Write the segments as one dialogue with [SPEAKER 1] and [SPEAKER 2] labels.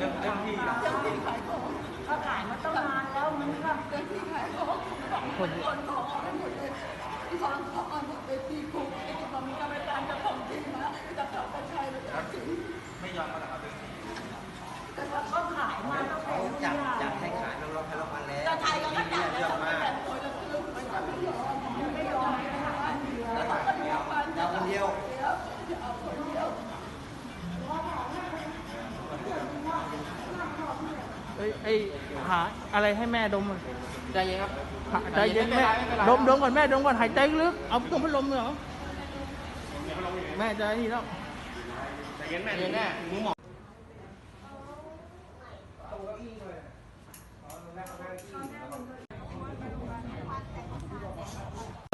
[SPEAKER 1] รื่องเรื่องที่เหรอ
[SPEAKER 2] เจ้าที่ขายของ
[SPEAKER 3] เขาขายมาตั้งนานแล้วมันก็
[SPEAKER 2] เจ้าที่ขายของของคนของเอาไปหมดเลยที่เขาเขาเอาหมดไปที่คุกไอ้ที่เขามีกรรมการจะของที่มาจะเขาไปใช้เลย
[SPEAKER 1] ไม่ยอมมาหรอกครับเรื่องที่
[SPEAKER 3] แต่ว่าเขาขายมาตั้งแต่
[SPEAKER 4] เขา
[SPEAKER 3] รุ่น
[SPEAKER 4] จับ
[SPEAKER 3] ยา
[SPEAKER 4] จับให้ขายเราเราให้เรามาแล้ว
[SPEAKER 2] จะไทยก็จับ
[SPEAKER 4] เรื่
[SPEAKER 2] แล้
[SPEAKER 4] อ
[SPEAKER 2] ว
[SPEAKER 4] งมาก
[SPEAKER 2] แต่คนละครึ่งมันก็ไม่ยอม
[SPEAKER 3] ไม่ยอมให้ขาย
[SPEAKER 2] แล้วเขาก็ยอมมัน
[SPEAKER 4] เราคนเดียว
[SPEAKER 2] แล้วจะเอาคนเดียว
[SPEAKER 5] เอ้ยไอ้หาอะไรให้แม่ดมอะ
[SPEAKER 1] ใจเย็นครับ
[SPEAKER 5] หาใจเย็นแม่ดมดมก่อนแม่ดมก่อนหายใจลึกเอาตรงพัดลมเหรอแม่ใจนี่แล้ว
[SPEAKER 1] ใจเย็นแม่ใจเย็นแม่มือหมอ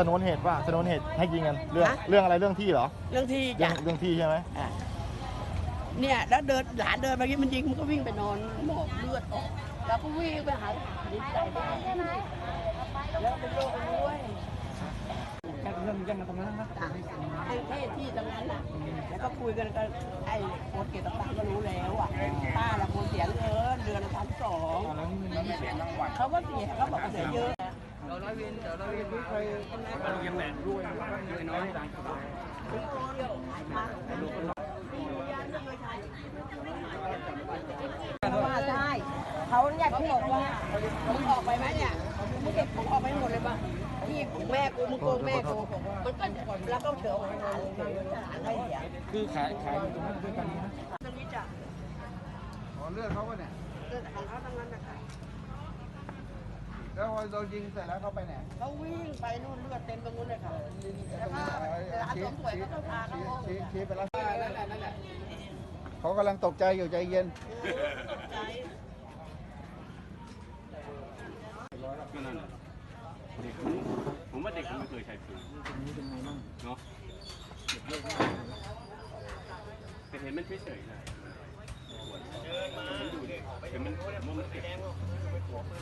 [SPEAKER 6] สนวนเหตุว่าสนวนเหตุให้ยิงกันเรื่องเรื่องอะไรเรื่องที่เหรอ
[SPEAKER 7] เรื่องที่
[SPEAKER 6] เรื่อ
[SPEAKER 7] จะ
[SPEAKER 6] งเรื่องที่ใช่ไหม
[SPEAKER 7] อะ เนี่ยแล้วเดินหลานเดินไปที่มันยิงมันก็วิ่งไปนอนหมอกเลือดออกแล้วก็วิ่งไปหาดิใจไปแล้วไปโยกด้วย
[SPEAKER 5] เรื่องยังมาตรงนั้นนะ
[SPEAKER 7] ต่างไอ้ที่ที่ตรงนั้นน่ะแล้วก็คุยกันกับไอ้โคตรเกตต่างๆก็รู้แล้วอะป้าละคนเสียเงินเดือนละพันสอง
[SPEAKER 5] แล้วนี่มันเสียงรางวัล
[SPEAKER 7] เขาก็เสียเขาบอกว่าเสียเยอะ
[SPEAKER 5] เราร้อยเวียนเดี๋ยวร้อยเวียนไม่เคยเรายังแหลรวยน้อยร้านขาย
[SPEAKER 7] ว่าใช่เขาเนี่ยที่บอกว่ามึงออกไปไหมเนี่ยมึงเก็บของออกไปหมดเลยป่ะที่ของแม่กูมึงโกงแม่กูมันก็แล้วก็เถื่อนหาเฉยหาไม่เสีย
[SPEAKER 5] คือขายขายอยู่ตรงนั้นด้วยกันนะ
[SPEAKER 7] ตรงนี้จ้ะ
[SPEAKER 4] อ๋อเลือดเขาปะเนี่ย
[SPEAKER 7] เรื่องของเขาทั้งนั้นนะคะ
[SPEAKER 4] แล้วพอเรายิงเสร็จแล้วเขาไปไหน
[SPEAKER 7] เขาวิ่งไปนู่นเลือดเต็มตรงนู้นเลยค่ะแล้วก็ร้านสมสวยเขาก็พาเขาออก
[SPEAKER 4] ชี้ชี้ไปแล้ว เขากำลังตกใจอยู่ใจเย็น
[SPEAKER 8] ก็นั่นเด็กผมว่าเด็กไม่เคยใช้ปืนเนาะแต่เห็นมันเฉยๆนะ